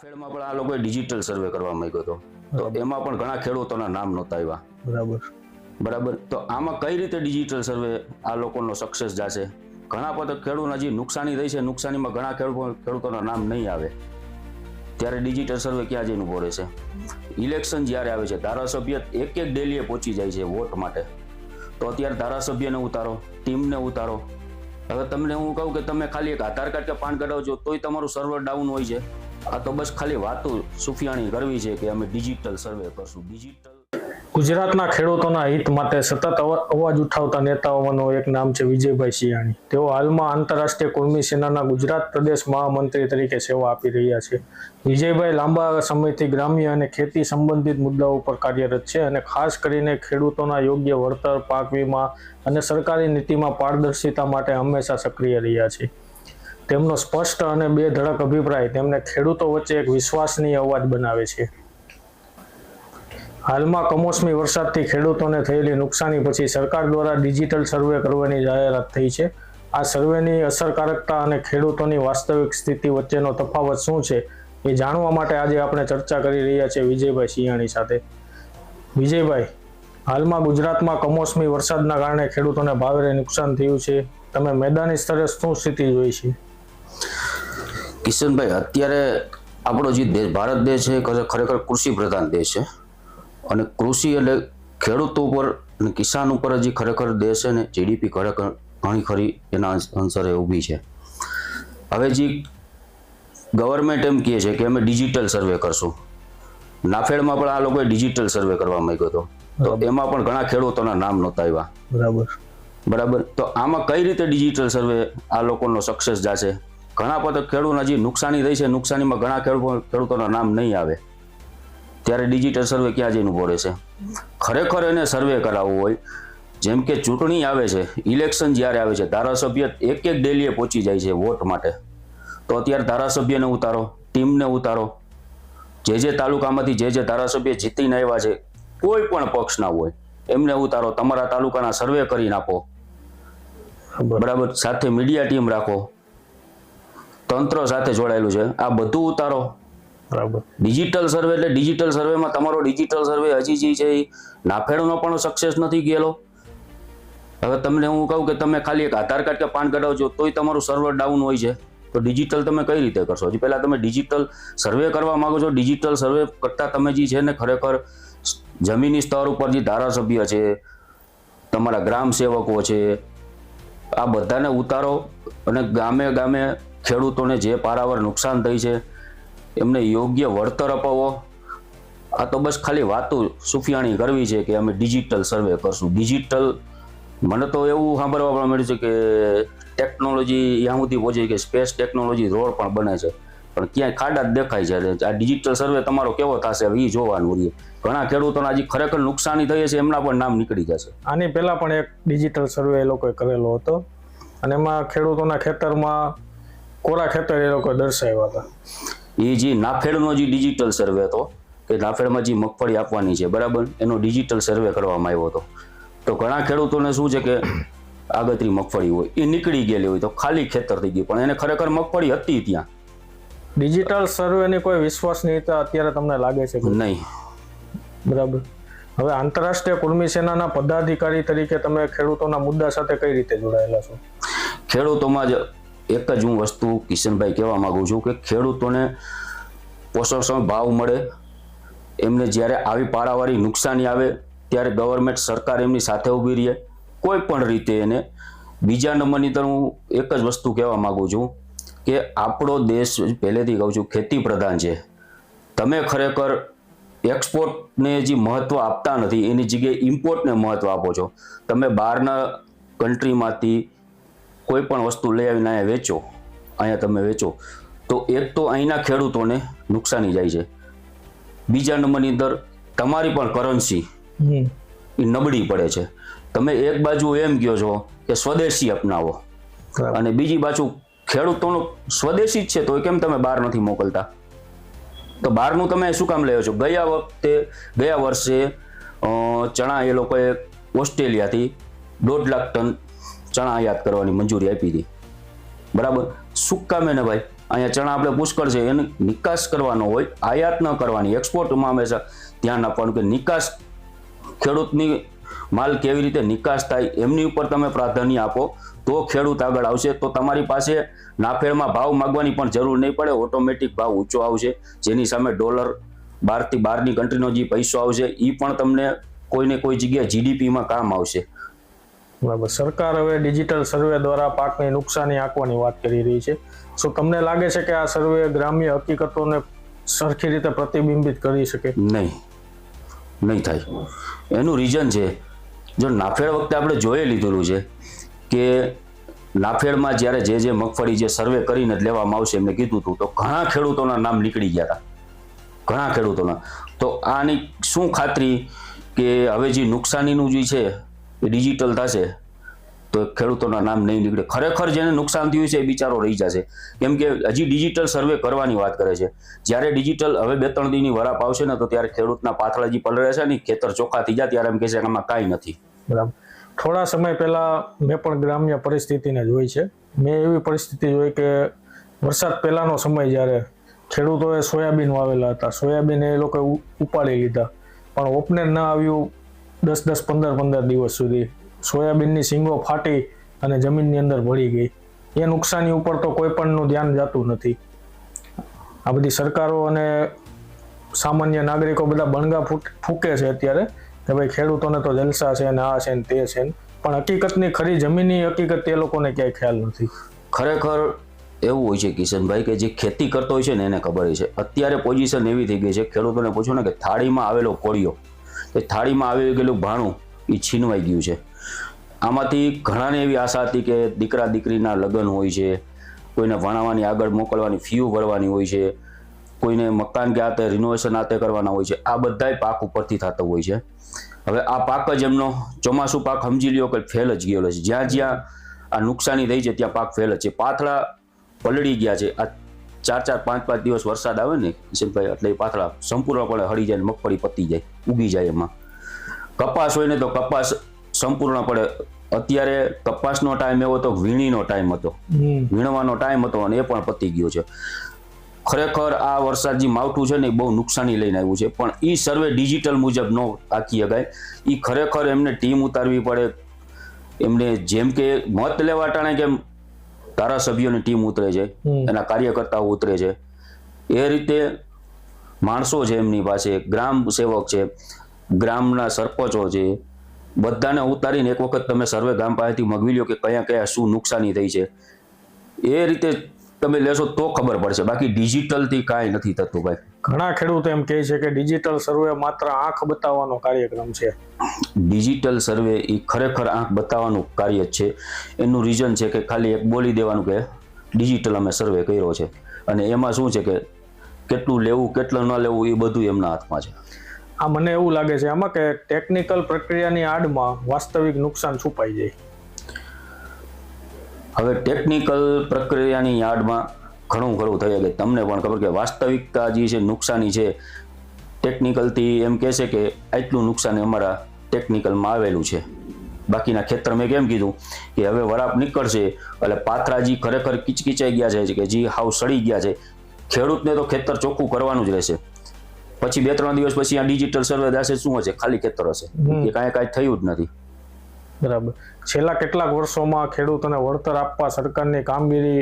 નાફેડમાં પણ આ લોકોએ ડિજિટલ સર્વે કરવા માંગ્યો હતો. તો એમાં પણ ઘણા ખેડૂતોના નામ નહોતા આવ્યા. બરાબર. બરાબર? તો આમાં કઈ રીતે ડિજિટલ સર્વે આ લોકોનો સક્સેસ જશે? ઘણા બધા ખેડૂતોને હજી નુકસાની થઈ છે નુકસાનીમાં ઘણા ખેડૂતો ખેડૂતોના નામ નહીં આવે. ત્યારે ડિજિટલ સર્વે ક્યાં જઈને ઊભો રહેશે? ઇલેક્શન જ્યારે આવે છે ધારાસભ્ય એક એક ડેલીએ પહોંચી જાય છે વોટ માટે. તો અત્યારે ધારાસભ્યને ઉતારો ટીમને ઉતારો. હવે તમને હું કહું કે તમે ખાલી એક આધાર કાર્ડ કે પાન કઢાવજો તોય તમારું સર્વર ડાઉન હોય છે. આ તો બસ ખાલી વાતો સુફિયાણી કરવી છે કે અમે ડિજિટલ સર્વે કરશું. ડિજિટલ ગુજરાતના ખેડૂતોના હિત માટે સતત અવા- અવાજ ઉઠાવતા નેતાઓમાંનું એક નામ છે વિજયભાઈ સિયાણી તેઓ હાલમાં આંતરરાષ્ટ્રીય કુર્મી સેનાના ગુજરાત પ્રદેશ મહામંત્રી તરીકે સેવા આપી રહ્યા છે. વિજયભાઈ લાંબા સમયથી ગ્રામ્ય અને ખેતી સંબંધિત મુદ્દાઓ પર કાર્યરત છે અને ખાસ કરીને ખેડૂતોના યોગ્ય વળતર, પાક વીમા અને સરકારી નીતિમાં પારદર્શિતા માટે હંમેશા સક્રિય રહ્યા છે. તેમનો સ્પષ્ટ અને બે ધડક અભિપ્રાય, તેમને ખેડૂતો વચ્ચે એક વિશ્વાસનીય અવાજ બનાવે છે. હાલમાં કમોસમી વરસાદથી ખેડૂતોને થયેલી નુકસાની પછી સરકાર દ્વારા ડિજિટલ સર્વે કરવાની જાહેરાત થઈ છે. આ સર્વેની અસરકારકતા અને ખેડૂતોની વાસ્તવિક સ્થિતિ વચ્ચેનો તફાવત શું છે એ જાણવા માટે આજે આપણે ચર્ચા કરી રહ્યા છીએ વિજયભાઈ સિંહાણી સાથે. વિજયભાઈ, હાલમાં ગુજરાતમાં કમોસમી વરસાદના કારણે ખેડૂતોને ભારે નુકસાન થયું છે. તમે મેદાની સ્તરે શું સ્થિતિ જોઈ છે? કિશનભાઈ અત્યારે આપણો જે દેશ ભારત દેશ છે ખરે- ખરેખર કૃષિ પ્રધાન દેશ છે. અને કૃષિ એટલે ખેડૂતો ઉપર અને કિસાન ઉપર જે ખરેખર દેશ છે ને જીડીપી ખરેખર ઘણી ખરી એના અંસરે ઊભી છે. હવે જે ગવર્મેન્ટ એમ કહે છે કે અમે ડિજિટલ સર્વે કરશું. નાફેડમાં પણ આ લોકોએ ડિજિટલ સર્વે કરવા માંગ્યો હતો. તો એમાં પણ ઘણા ખેડૂતોના નામ નહોતા આવ્યા. બરાબર. બરાબર? તો આમાં કઈ રીતે ડિજિટલ સર્વે આ લોકોનો સક્સેસ જશે? ઘણા પદક ખેડૂતોને હજી નુકસાની રહી છે. નુકસાનીમાં ઘણા ખેડૂતો ખેડૂતોના નામ નહીં આવે. ત્યારે ડિજિટલ સર્વે ક્યાં જઈને ઊભો રહેશે? ખરેખર એને સર્વે કરાવવું હોય. જેમ કે ચૂંટણી આવે છે ઇલેક્શન જ્યારે આવે છે ધારાસભ્ય એક એક ડેલીએ પહોંચી જાય છે વોટ માટે. તો અત્યારે ધારાસભ્યને ઉતારો ટીમને ઉતારો. જે જે તાલુકામાંથી જે જે ધારાસભ્ય જીતીને આવ્યા છે કોઈ પણ પક્ષના હોય એમને ઉતારો તમારા તાલુકાના સર્વે કરી નાખો બરાબર. સાથે મીડિયા ટીમ રાખો. તંત્ર સાથે જોડાયેલું છે. આ બધું ઉતારો. બરાબર. ડિજિટલ સર્વે એટલે ડિજિટલ સર્વેમાં તમારો ડિજિટલ સર્વે હજી જે છે એ નાફેડનો પણ સક્સેસ નથી ગયેલો. હવે તમને હું કહું કે તમે ખાલી એક આધાર કાર્ડ કે પાન કાર્ડ આવજો તોય તમારું સર્વર ડાઉન હોય છે. તો ડિજિટલ તમે કઈ રીતે કરશો? હજી પહેલાં તમે ડિજિટલ સર્વે કરવા માંગો છો. ડિજિટલ સર્વે કરતાં તમે જે છે ને ખરેખર જમીની સ્તર ઉપર જે ધારાસભ્ય છે તમારા ગ્રામ સેવકો છે આ બધાને ઉતારો અને ગામે ગામે ખેડૂતોને જે પારાવાર નુકસાન થઈ છે, એમને યોગ્ય વળતર અપાવો. આ તો બસ ખાલી વાતો સુફિયાણી કરવી છે કે અમે ડિજિટલ સર્વે કરશું. ડિજિટલ મને તો એવું સાંભળવા પણ મળ્યું છે કે ટેકનોલોજી ત્યાં સુધી પહોંચી કે સ્પેસ ટેકનોલોજી રોડ પણ બને છે. પણ ક્યાંય ખાડા જ દેખાય છે. આ ડિજિટલ સર્વે તમારો કેવો થશે એ જોવાનું રહ્યું. ઘણા ખેડૂતોને હજી ખરેખર નુકસાની થઈ છે એમના પણ નામ નીકળી જશે આની પહેલા પણ એક ડિજિટલ સર્વે એ લોકોએ કરેલો હતો. અને એમાં ખેડૂતોના ખેતરમાં કોરા ખેતર એ લોકો દર્શાવ્યા હતા. એ જે નાફેડનો જે ડિજિટલ સર્વે હતો કે નાફેડમાં જે મગફળી આપવાની છે બરાબર? એનો ડિજિટલ સર્વે કરવામાં આવ્યો હતો. તો ઘણા ખેડૂતોને શું છે કે આગતરી મગફળી હોય એ નીકળી ગયેલી હોય તો ખાલી ખેતર થઈ ગયું. પણ એને ખરેખર મગફળી હતી ત્યાં? ડિજિટલ સર્વેની કોઈ વિશ્વસનીયતા અત્યારે તમને લાગે છે કે નહીં. બરાબર. હવે આંતરરાષ્ટ્રીય કુર્મી સેનાના પદાધિકારી તરીકે તમે ખેડૂતોના મુદ્દા સાથે કઈ રીતે જોડાયેલા છો? ખેડૂતોમાં જ એક જ હું વસ્તુ કિશનભાઈ કહેવા માંગુ છું કે ખેડૂતોને પોષણ ભાવ મળે. એમને જ્યારે આવી પારાવાળી નુકસાની આવે, ત્યારે ગવર્મેન્ટ સરકાર એમની સાથે ઊભી રહે. કોઈ પણ રીતે એને. બીજા નંબરની તર હું એક જ વસ્તુ કહેવા માગું છું કે આપણો દેશ, પહેલેથી કહું છું, ખેતી પ્રધાન છે. તમે ખરેખર એક્સપોર્ટને જે મહત્વ આપતા નથી, એની જગ્યાએ ઇમ્પોર્ટને મહત્વ આપો છો. તમે બહારના કન્ટ્રીમાંથી કોઈ પણ વસ્તુ લઈ આવીને અહીંયા વેચો અહીંયા તમે વેચો તો એક તો અહીંના ખેડૂતોને નુકસાની જાય છે. બીજા નંબરની અંદર તમારી પણ કરન્સી એ નબળી પડે છે. તમે એક બાજુ એમ કહો છો કે સ્વદેશી અપનાવો અને બીજી બાજુ ખેડૂતોનો સ્વદેશી જ છે તો કેમ તમે બહાર નથી મોકલતા? તો બહારનું તમે શું કામ લેવો છો? ગયા વખતે ગયા વર્ષે ચણા એ લોકોએ ઓસ્ટ્રેલિયાથી દોઢ લાખ ટન ચણા આયાત કરવાની મંજૂરી આપી હતી. બરાબર? શું કામ ને ભાઈ? અહીંયા ચણા આપણે પુષ્કળ છે, એને નિકાસ કરવાનો હોય, આયાત ન કરવાની એક્સપોર્ટમાં હંમેશા ધ્યાન આપવાનું કે નિકાસ ખેડૂતની માલ કેવી રીતે નિકાસ થાય, એમની ઉપર તમે પ્રાધાન્ય આપો. તો ખેડૂત આગળ આવશે, તો તમારી પાસે નાફેડમાં ભાવ માગવાની પણ જરૂર નહીં પડે, ઓટોમેટિક ભાવ ઊંચો આવશે, જેની સામે ડોલર બહારથી બહારની કન્ટ્રીનો જે પૈસો આવશે એ પણ તમને કોઈને કોઈ જગ્યાએ જીડીપીમાં કામ આવશે. બરાબર. સરકાર હવે ડિજિટલ સર્વે દ્વારા પાકની નુકસાની આંકવાની વાત કરી રહી છે. શું તમને લાગે છે કે આ સર્વે ગ્રામ્ય હકીકતોને સરખી રીતે પ્રતિબિંબિત કરી શકે? નહીં. નહીં થાય. એનું રીઝન છે, જો નાફેડ વખતે આપણે જોઈ લીધેલું છે કે નાફેડમાં જ્યારે જે જે મગફળી જે સર્વે કરીને જ લેવામાં આવશે એમને કીધું હતું, તો ઘણા ખેડૂતોના નામ નીકળી ગયા હતા. ઘણા ખેડૂતોના. તો આની શું ખાતરી કે હવે જે નુકસાનીનું જે છે એ ડિજિટલ થશે, તો ખેડૂતોના નામ નહીં નીકળે. ખરેખર જેને નુકસાન થયું છે એ બિચારો રહી જશે. કેમ કે હજી ડિજિટલ સર્વે કરવાની વાત કરે છે. જ્યારે ડિજિટલ હવે બે ત્રણ દીની વરાપ આવશે ને, તો ત્યારે ખેડૂતના પાથળા જે પલળે છે ને, ખેતર ચોખ્ખા થઈ જાય ત્યારે એમ કહે છે કે આમાં કાંઈ નથી. બરાબર. થોડા સમય પહેલા મેં પણ ગ્રામ્ય પરિસ્થિતિને જોઈ છે. મેં એવી પરિસ્થિતિ જોઈ કે વરસાદ પહેલાનો સમય જ્યારે ખેડૂતોએ સોયાબીન વાવેલા હતા. સોયાબીન એ લોકોએ ઉપાડી લીધા. પણ ઓપનેર ન આવ્યું દસ દસ પંદર પંદર દિવસ સુધી સોયાબીનની શીંગો ફાટી અને જમીનની અંદર ભળી ગઈ. એ નુકસાની ઉપર તો કોઈ પણનું ધ્યાન જતું નથી. આ બધી સરકારો અને સામાન્ય નાગરિકો બધા બણગા ફૂકે છે અત્યારે કે ભાઈ ખેડૂતોને તો જલસા છે ને આ છે ને તે છે ને. પણ હકીકતની ખરી જમીનની હકીકત એ લોકોને ક્યાંય ખ્યાલ નથી. ખરેખર એવું હોય છે કિશનભાઈ કે જે ખેતી કરતો હોય છે ને એને ખબર છે. અત્યારે પોઝિશન એવી થઈ ગઈ છે, ખેડૂતોને પૂછો ને કે થાળીમાં આવેલો કોળિયો એ થાળીમાં આવી ગયેલું ભાણું એ છીનવાઈ ગયું છે. આમાંથી ઘણાને એવી આશા હતી કે દીકરા દીકરીના લગ્ન હોય છે, કોઈને ભણાવવાની આગળ મોકલવાની ફીઓ ભરવાની હોય છે, કોઈને મકાન કે આતે રિનોવેશન આતે કરવાના હોય છે, આ બધાય પાક ઉપરથી થતો હોય છે. હવે આ પાક જ એમનો ચોમાસું પાક સમજી લ્યો કે ફેલ જ ગયેલો છે. જ્યાં જ્યાં આ નુકસાની થઈ છે, ત્યાં પાક ફેલ જ છે. પાથળા પલળી ગયા છે. આ ચાર ચાર પાંચ પાંચ દિવસ વરસાદ આવે ને કિશનભાઈ એટલે એ પાથળા સંપૂર્ણપણે હળી જાય મગફળી પતી જાય ઉગી જાય એમાં. કપાસ હોય ને તો કપાસ સંપૂર્ણપણે અત્યારે કપાસનો ટાઈમ એવો હતો વીણીનો ટાઈમ હતો. વીણવાનો ટાઈમ હતો અને એ પણ પતી ગયો છે. ખરેખર આ વરસાદ જે માવઠું છે ને એ બહુ નુકસાની લઈને આવ્યું છે. પણ એ સર્વે ડિજિટલ મુજબ ન આખી શકાય એ ખરેખર એમને ટીમ ઉતારવી પડે. એમને જેમ કે મત લેવા ટાણે કેમ ધારાસભ્યોની ટીમ ઉતરે છે એના કાર્યકર્તાઓ ઉતરે છે. એ રીતે માણસો છે એમની પાસે ગ્રામ સેવક છે ગ્રામના સરપંચો છે બધાને ઉતારીને એક વખત તમે સર્વે ગામ પાસેથી મગવી લો કે કયા કયા શું નુકસાની થઈ છે. એ રીતે તમે લેશો તો ખબર પડશે બાકી ડિજિટલથી કાંઈ નથી થતું ભાઈ. ઘણા ખેડૂતો એમ કહે છે કે ડિજિટલ સર્વે માત્ર આંખ બતાવવાનો કાર્યક્રમ છે. ડિજિટલ સર્વે એ ખરેખર આંખ બતાવવાનું કાર્ય છે. એનું રીઝન છે કે ખાલી એક બોલી દેવાનું કે ડિજિટલ અમે સર્વે કર્યો છે. અને એમાં શું છે કે કેટલું લેવું કેટલું ન લેવું એ બધું એમના હાથમાં છે. આ મને એવું લાગે છે આમાં કે ટેકનિકલ પ્રક્રિયાની આડમાં વાસ્તવિક નુકસાન છુપાઈ જાય. હવે ટેકનિકલ પ્રક્રિયાની યાર્ડમાં ઘણું ખરું થઈ શકે તમને પણ ખબર કે વાસ્તવિકતા જે છે નુકસાની છે. ટેકનિકલથી એમ કહેશે કે આટલું નુકસાન અમારા ટેકનિકલમાં આવેલું છે. બાકીના ખેતર મેં કેમ કીધું? કે હવે વરાપ નીકળશે એટલે પાથરા જે ખરેખર કિચકિચાઈ ગયા છે કે જે હાવ સડી ગયા છે. ખેડૂતને તો ખેતર ચોખ્ખું કરવાનું જ રહેશે. પછી બે ત્રણ દિવસ પછી આ ડિજિટલ સર્વે દાસે શું હશે? ખાલી ખેતર હશે. એ કાંઈ કાંઈ થયું જ નથી. બરાબર. છેલ્લા કેટલાક વર્ષોમાં ખેડૂતોને વળતર આપવા સરકારની કામગીરી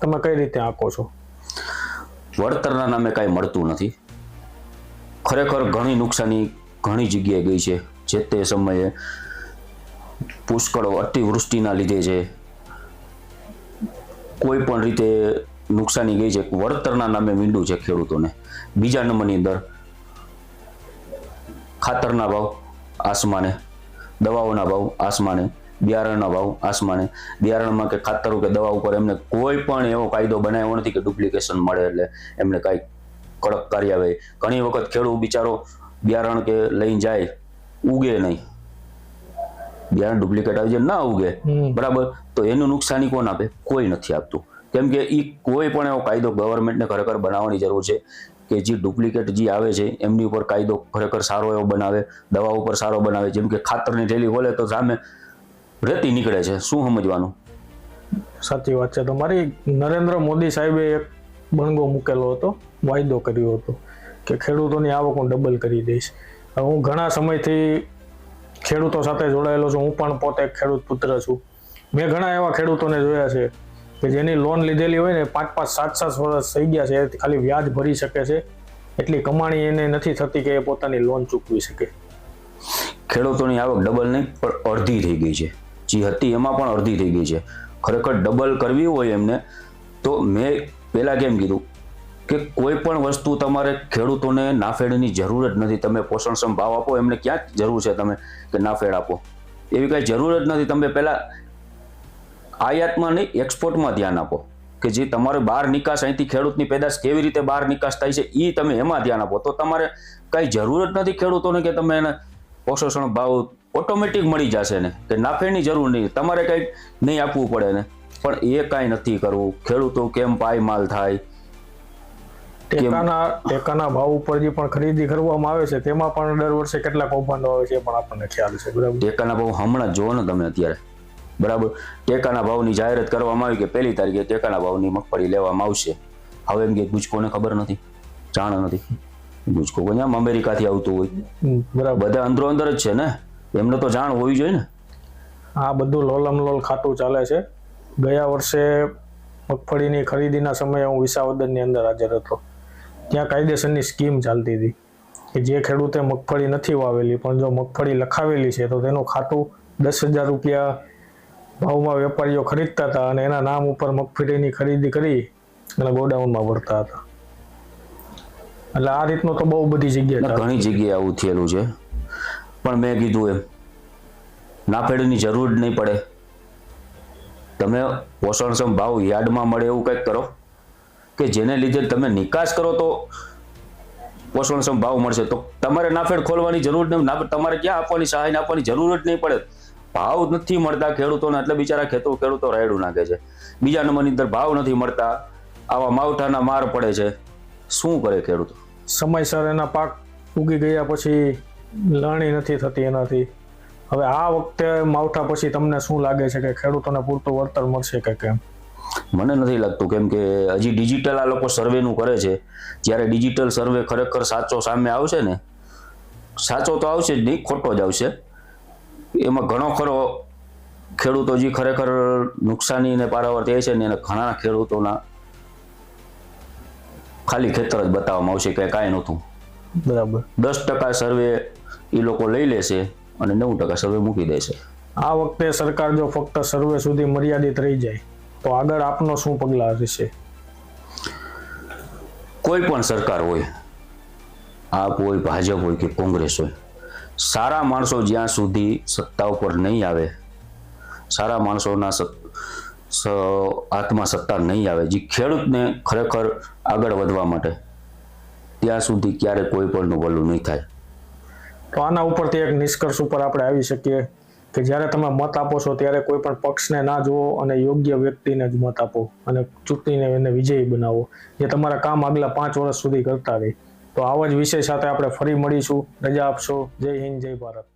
તમે કઈ રીતે આંકો છો? વળતરના નામે કાંઈ મળતું નથી. ખરેખર ઘણી નુકસાની ઘણી જગ્યાએ ગઈ છે. જે તે સમયે પુષ્કળ અતિવૃષ્ટિના લીધે છે. કોઈ પણ રીતે નુકસાની ગઈ છે. વળતરના નામે મીંડું છે ખેડૂતોને. બીજા નંબરની અંદર ખાતરના ભાવ આસમાને, દવાઓના ભાવ આસમાને બિયારણના ભાવ આસમાને. બિયારણમાં કે ખાતરો કે દવા ઉપર એમને કોઈ પણ એવો કાયદો બનાવ્યો નથી કે ડુપ્લિકેશન મળે એટલે એમને કાંઈ કડક કાર્યવાહી. ઘણી વખત ખેડૂત બિચારો બિયારણ કે લઈને જાય ઉગે નહીં. બિયારણ ડુપ્લિકેટ આવી જાય ના ઉગે. બરાબર? તો એનું નુકસાની કોણ આપે? કોઈ નથી આપતું. કેમ કે એ કોઈ પણ એવો કાયદો ગવર્મેન્ટને ખરેખર બનાવવાની જરૂર છે કે જે ડુપ્લિકેટ જે આવે છે એમની ઉપર કાયદો ખરેખર સારો એવો બનાવે દવા ઉપર સારો બનાવે. જેમ કે ખાતરની થેલી ખોલે તો સામે રેતી નીકળે છે. શું સમજવાનું? સાચી વાત છે. તમારી નરેન્દ્ર મોદી સાહેબે એક બણગો મૂકેલો હતો વાયદો કર્યો હતો કે ખેડૂતોની આવક હું ડબલ કરી દઈશ. હું ઘણા સમયથી ખેડૂતો સાથે જોડાયેલો છું. હું પણ પોતે એક ખેડૂત પુત્ર છું. મેં ઘણા એવા ખેડૂતોને જોયા છે કે જેની લોન લીધેલી હોય ને પાંચ પાંચ સાત સાત વર્ષ થઈ ગયા છે. ખાલી વ્યાજ ભરી શકે છે. એટલી કમાણી એને નથી થતી કે એ પોતાની લોન ચૂકવી શકે. ખેડૂતોની આવક ડબલ નહીં પણ અડધી થઈ ગઈ છે. જે હતી એમાં પણ અડધી થઈ ગઈ છે. ખરેખર ડબલ કરવી હોય એમને, તો મેં પહેલાં કેમ કીધું કે કોઈ પણ વસ્તુ તમારે ખેડૂતોને નાફેડની જરૂર જ નથી. તમે પોષણક્ષમ ભાવ આપો, એમને ક્યાં જરૂર છે તમે કે નાફેડ આપો? એવી કાંઈ જરૂર જ નથી. તમે પહેલાં આયાતમાં નહીં એક્સપોર્ટમાં ધ્યાન આપો કે જે તમારે બહાર નિકાસ અહીંથી ખેડૂતની પેદાશ કેવી રીતે બહાર નિકાસ થાય છે એ તમે એમાં ધ્યાન આપો. તો તમારે કાંઈ જરૂર જ નથી ખેડૂતોને કે તમે એને પોષણ ભાવ ઓટોમેટિક મળી જશે ને. કે નાફેડની જરૂર નહીં. તમારે કંઈક નહીં આપવું પડે ને. પણ એ કાંઈ નથી કરવું. ખેડૂતો કેમ પાયમાલ થાય? ટેકાના ટેકાના ભાવ ઉપર જે પણ ખરીદી કરવામાં આવે છે તેમાં પણ દર વર્ષે કેટલા કૌભાંડો આવે છે પણ આપણને ખ્યાલ છે. બરાબર? ટેકાના ભાવ હમણાં જ જુઓ ને તમે અત્યારે. બરાબર? ટેકાના ભાવની જાહેરાત કરવામાં આવી કે પહેલી તારીખે ટેકાના ભાવની મગફળી લેવામાં આવશે. હવે એમ કે ગુજકોને ખબર નથી. જાણ નથી. ગુજકો કોઈ આમ અમેરિકાથી આવતું હોય. બરાબર. બધા અંદરો અંદર જ છે ને? એમને તો જાણ હોવી જોઈએ ને? આ બધું લોલમ લોલ ખાતું ચાલે છે. ગયા વર્ષે મગફળીની ખરીદીના સમયે હું વિસાવદનની અંદર હાજર હતો. ત્યાં કાયદેસરની સ્કીમ ચાલતી હતી કે જે ખેડૂતે મગફળી નથી વાવેલી પણ જો મગફળી લખાવેલી છે તો તેનું ખાતું દસ હજાર રૂપિયા ભાવમાં વેપારીઓ ખરીદતા હતા અને એના નામ ઉપર મગફળીની ખરીદી કરી અને ગોડાઉનમાં ભરતા હતા. એટલે આ રીતનું તો બહુ બધી જગ્યાએ ઘણી જગ્યાએ આવું થયેલું છે. પણ મેં કીધું એમ, નાફેડની જરૂર જ નહીં પડે. તમે પોષણક્ષમ ભાવ યાર્ડમાં મળે એવું કંઈક કરો, કે જેને લીધે તમે નિકાસ કરો તો પોષણક્ષમ ભાવ મળશે. તો તમારે નાફેડ ખોલવાની જરૂર નહીં તમારે ક્યાં આપવાની સહાય આપવાની જરૂર જ નહીં પડે. ભાવ નથી મળતા ખેડૂતોને, એટલે બિચારા ખેતો, ખેડૂતો રાયડું નાખે છે. બીજા નંબરની અંદર ભાવ નથી મળતા, આવા માવઠાના માર પડે છે. શું કરે ખેડૂતો? સમયસર એના પાક ઉગી ગયા પછી લણણી નથી થતી એનાથી. હવે આ વખતે માવઠા પછી તમને શું લાગે છે કે ખેડૂતોને પૂરતું વળતર મળશે કે કેમ? મને નથી લાગતું કેમ કે હજી ડિજિટલ આ લોકો સર્વેનું કરે છે. જ્યારે ડિજિટલ સર્વે ખરેખર સાચો સામે આવશે ને સાચો તો આવશે જ નહીં ખોટો જ આવશે. એમાં ઘણો ખરો ખેડૂતો જે ખરેખર નુકસાની ને પારાવાર થાય છે ને એને ઘણા ખેડૂતોના ખાલી ખેતર જ બતાવવામાં આવશે કે કાંઈ નહોતું. બરાબર. દસ ટકા સર્વે એ લોકો લઈ લેશે અને નવ ટકા સર્વે મૂકી દેશે આ વખતે સરકાર જો ફક્ત સર્વે સુધી મર્યાદિત રહી જાય તો આગળ આપનો શું પગલાં રહેશે? કોઈ પણ સરકાર હોય આપ હોય ભાજપ હોય કે કોંગ્રેસ હોય સારા માણસો જ્યાં સુધી સત્તા ઉપર નહીં આવે સારા માણસોના હાથમાં સત્તા નહીં આવે જે ખેડૂતને ખરેખર આગળ વધવા માટે ત્યાં સુધી ક્યારે કોઈ પણનું ભલું નહીં થાય. તો આના ઉપરથી એક નિષ્કર્ષ ઉપર આપણે આવી શકીએ કે જ્યારે તમે મત આપો છો ત્યારે કોઈ પણ પક્ષને ના જુઓ અને યોગ્ય વ્યક્તિને જ મત આપો અને ચૂંટણીને એને વિજયી બનાવો, જે તમારા કામ આગલા પાંચ વર્ષ સુધી કરતા રહે. તો આવા જ વિષય સાથે આપણે ફરી મળીશું. રજા આપશો. જય હિન્દ, જય ભારત.